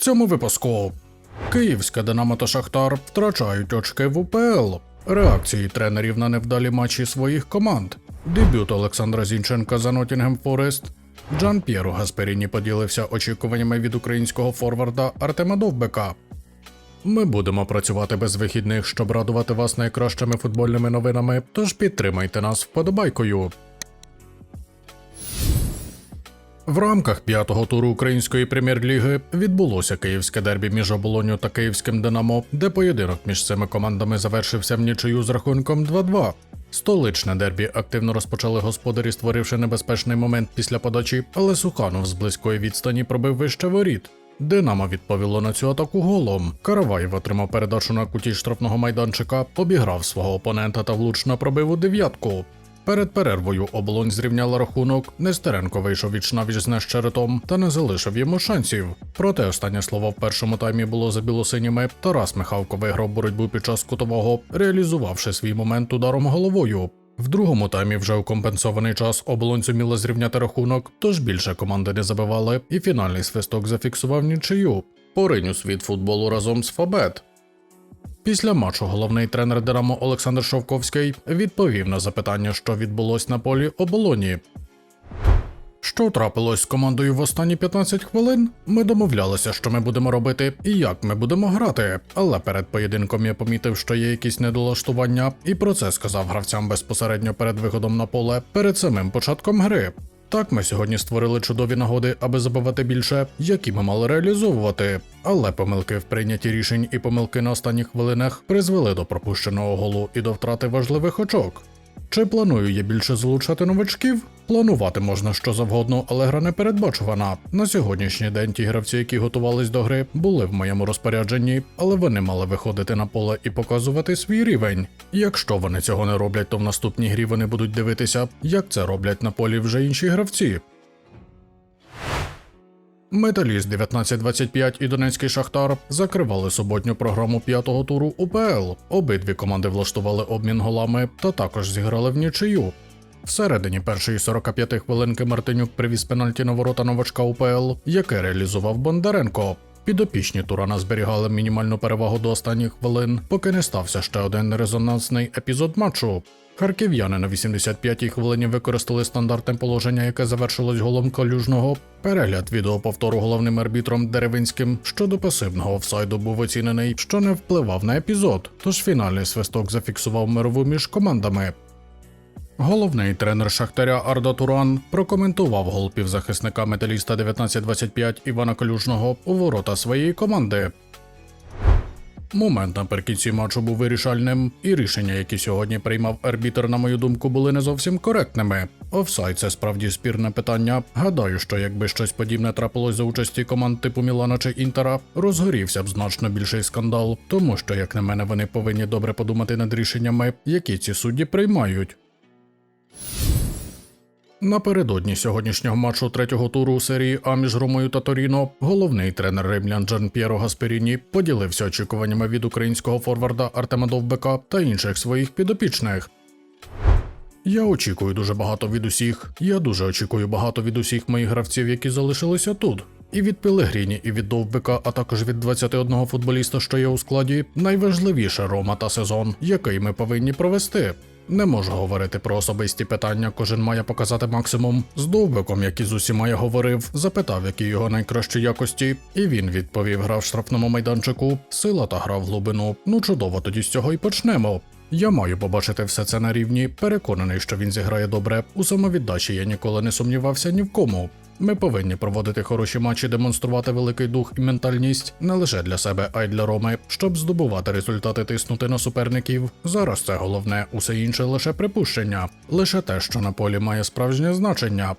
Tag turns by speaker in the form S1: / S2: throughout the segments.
S1: цьому випуску. Київська Динамо та Шахтар втрачають очки в УПЛ. Реакції тренерів на невдалі матчі своїх команд. Дебют Олександра Зінченка за Нотінгем Форест. Джан П'єро Гасперіні поділився очікуваннями від українського форварда Артема Довбека. Ми будемо працювати без вихідних, щоб радувати вас найкращими футбольними новинами, тож підтримайте нас вподобайкою. В рамках п'ятого туру української прем'єр-ліги відбулося київське дербі між оболоню та київським Динамо, де поєдинок між цими командами завершився в нічию з рахунком 2-2. Столичне дербі активно розпочали господарі, створивши небезпечний момент після подачі, але Суханов з близької відстані пробив вище воріт. Динамо відповіло на цю атаку голом. Караваєв отримав передачу на куті штрафного майданчика, обіграв свого опонента та влучно пробив у дев'ятку. Перед перервою оболонь зрівняла рахунок. Нестеренко вийшов віч навіч з нещеретом та не залишив йому шансів. Проте останнє слово в першому таймі було за білосиніми. Тарас Михавко виграв боротьбу під час кутового, реалізувавши свій момент ударом головою. В другому таймі вже у компенсований час оболонь зуміла зрівняти рахунок, тож більше команди не забивали, і фінальний свисток зафіксував нічию. Поринь у світ футболу разом з Фабет. Після матчу головний тренер Динамо Олександр Шовковський відповів на запитання, що відбулось на полі оболоні. Що трапилось з командою в останні 15 хвилин? Ми домовлялися, що ми будемо робити і як ми будемо грати. Але перед поєдинком я помітив, що є якісь недолаштування, і про це сказав гравцям безпосередньо перед виходом на поле, перед самим початком гри. Так, ми сьогодні створили чудові нагоди, аби забувати більше, які ми мали реалізовувати. Але помилки в прийнятті рішень і помилки на останніх хвилинах призвели до пропущеного голу і до втрати важливих очок. Чи планую я більше залучати новачків? Планувати можна що завгодно, але гра не передбачувана. На сьогоднішній день ті гравці, які готувались до гри, були в моєму розпорядженні, але вони мали виходити на поле і показувати свій рівень. Якщо вони цього не роблять, то в наступній грі вони будуть дивитися, як це роблять на полі вже інші гравці. Металіст 1925 і Донецький Шахтар закривали суботню програму п'ятого туру УПЛ. Обидві команди влаштували обмін голами та також зіграли в нічию. Всередині першої 45 хвилинки Мартинюк привіз пенальті на ворота новачка УПЛ, яке реалізував Бондаренко. Підопічні Турана зберігали мінімальну перевагу до останніх хвилин, поки не стався ще один резонансний епізод матчу. Харків'яни на 85-й хвилині використали стандартне положення, яке завершилось голом калюжного. Перегляд відеоповтору головним арбітром Деревинським щодо пасивного офсайду був оцінений, що не впливав на епізод, тож фінальний свисток зафіксував мирову між командами. Головний тренер Шахтаря Арда Туран прокоментував гол півзахисника металіста 1925 Івана Калюжного у ворота своєї команди. Момент наприкінці матчу був вирішальним, і рішення, які сьогодні приймав арбітер, на мою думку, були не зовсім коректними. Офсайд це справді спірне питання. Гадаю, що якби щось подібне трапилось за участі команд типу Мілана чи Інтера, розгорівся б значно більший скандал, тому що, як на мене, вони повинні добре подумати над рішеннями, які ці судді приймають. Напередодні сьогоднішнього матчу третього туру у серії А між Ромою та Торіно головний тренер римлян Джан П'єро Гасперіні поділився очікуваннями від українського форварда Артема Довбека та інших своїх підопічних. Я очікую дуже багато від усіх. Я дуже очікую багато від усіх моїх гравців, які залишилися тут. І від Пелегріні, і від Довбека, а також від 21 футболіста, що є у складі, найважливіше Рома та сезон, який ми повинні провести. Не можу говорити про особисті питання, кожен має показати максимум. З Довбиком, як і з усіма я говорив, запитав, які його найкращі якості, і він відповів: гра в штрафному майданчику, сила та гра в глибину. Ну чудово, тоді з цього і почнемо. Я маю побачити все це на рівні, переконаний, що він зіграє добре. У самовіддачі я ніколи не сумнівався ні в кому. Ми повинні проводити хороші матчі, демонструвати великий дух і ментальність не лише для себе, а й для Роми, щоб здобувати результати, тиснути на суперників. Зараз це головне, усе інше лише припущення, лише те, що на полі має справжнє значення.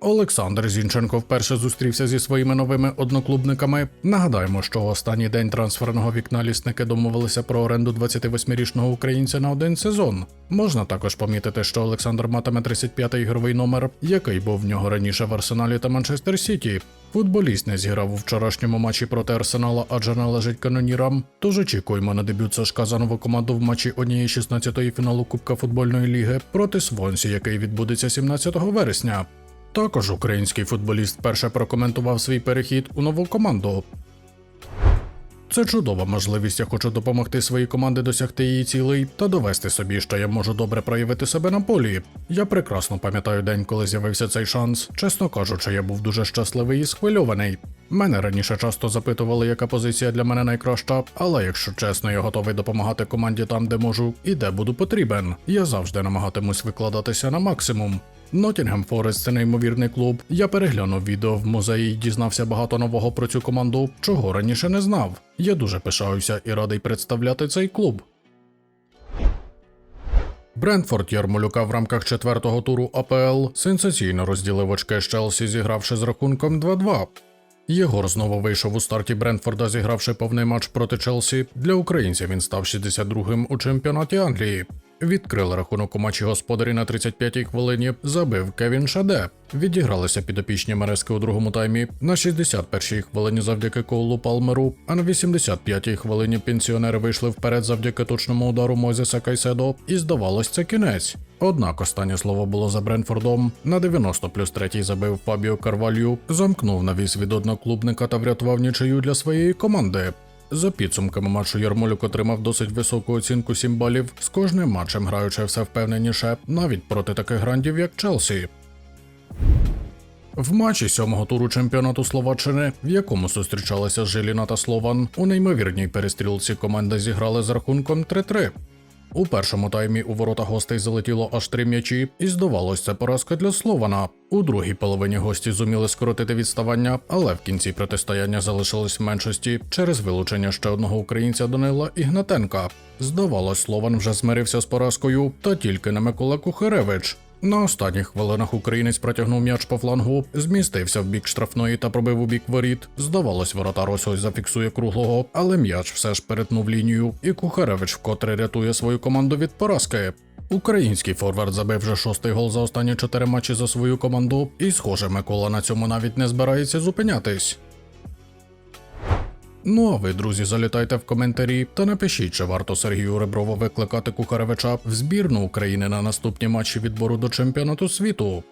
S1: Олександр Зінченко вперше зустрівся зі своїми новими одноклубниками. Нагадаємо, що останній день трансферного вікна лісники домовилися про оренду 28-річного українця на один сезон. Можна також помітити, що Олександр матиме 35-й ігровий номер, який був в нього раніше в Арсеналі та Манчестер Сіті. Футболіст не зіграв у вчорашньому матчі проти Арсенала, адже належить канонірам. Тож очікуємо на дебют Сашка за нову команду в матчі однієї 16-ї фіналу Кубка футбольної ліги проти Свонсі, який відбудеться 17 вересня. Також український футболіст вперше прокоментував свій перехід у нову команду. Це чудова можливість. Я хочу допомогти своїй команді досягти її цілей та довести собі, що я можу добре проявити себе на полі. Я прекрасно пам'ятаю день, коли з'явився цей шанс. Чесно кажучи, я був дуже щасливий і схвильований. Мене раніше часто запитували, яка позиція для мене найкраща, але якщо чесно, я готовий допомагати команді там, де можу і де буду потрібен. Я завжди намагатимусь викладатися на максимум. Nottingham Forest – це неймовірний клуб. Я переглянув відео в музеї і дізнався багато нового про цю команду, чого раніше не знав. Я дуже пишаюся і радий представляти цей клуб. Брентфорд Ярмолюка в рамках четвертого туру АПЛ сенсаційно розділив очки з Челсі, зігравши з рахунком 2-2. Єгор знову вийшов у старті Брентфорда, зігравши повний матч проти Челсі. Для українця він став 62-м у чемпіонаті Англії. Відкрили рахунок у матчі господарі на 35-й хвилині. Забив Кевін Шаде. Відігралися підопічні Мерески у другому таймі на 61-й хвилині завдяки Коулу Палмеру, а на 85-й хвилині пенсіонери вийшли вперед завдяки точному удару Мойзеса Кайседо, і здавалось, це кінець. Однак останнє слово було за Бренфордом. На 90 плюс 3 забив Фабіо Карвалью, замкнув навіс від одноклубника та врятував нічию для своєї команди. За підсумками матчу Ярмолюк отримав досить високу оцінку 7 балів, з кожним матчем граючи все впевненіше, навіть проти таких грандів, як Челсі. В матчі сьомого туру чемпіонату Словаччини, в якому зустрічалися Жиліна та Слован, у неймовірній перестрілці команди зіграли з рахунком 3-3. У першому таймі у ворота гостей залетіло аж три м'ячі, і здавалося, поразка для Слована. У другій половині гості зуміли скоротити відставання, але в кінці протистояння залишились в меншості через вилучення ще одного українця Данила Ігнатенка. Здавалось, Слован вже змирився з поразкою, та тільки не Микола Кухаревич. На останніх хвилинах українець протягнув м'яч по флангу, змістився в бік штрафної та пробив у бік воріт. Здавалось, воротар ось ось зафіксує круглого, але м'яч все ж перетнув лінію, і Кухаревич вкотре рятує свою команду від поразки. Український форвард забив вже шостий гол за останні чотири матчі за свою команду, і, схоже, Микола на цьому навіть не збирається зупинятись. Ну а ви, друзі, залітайте в коментарі та напишіть, чи варто Сергію Реброву викликати Кухаревича в збірну України на наступні матчі відбору до чемпіонату світу.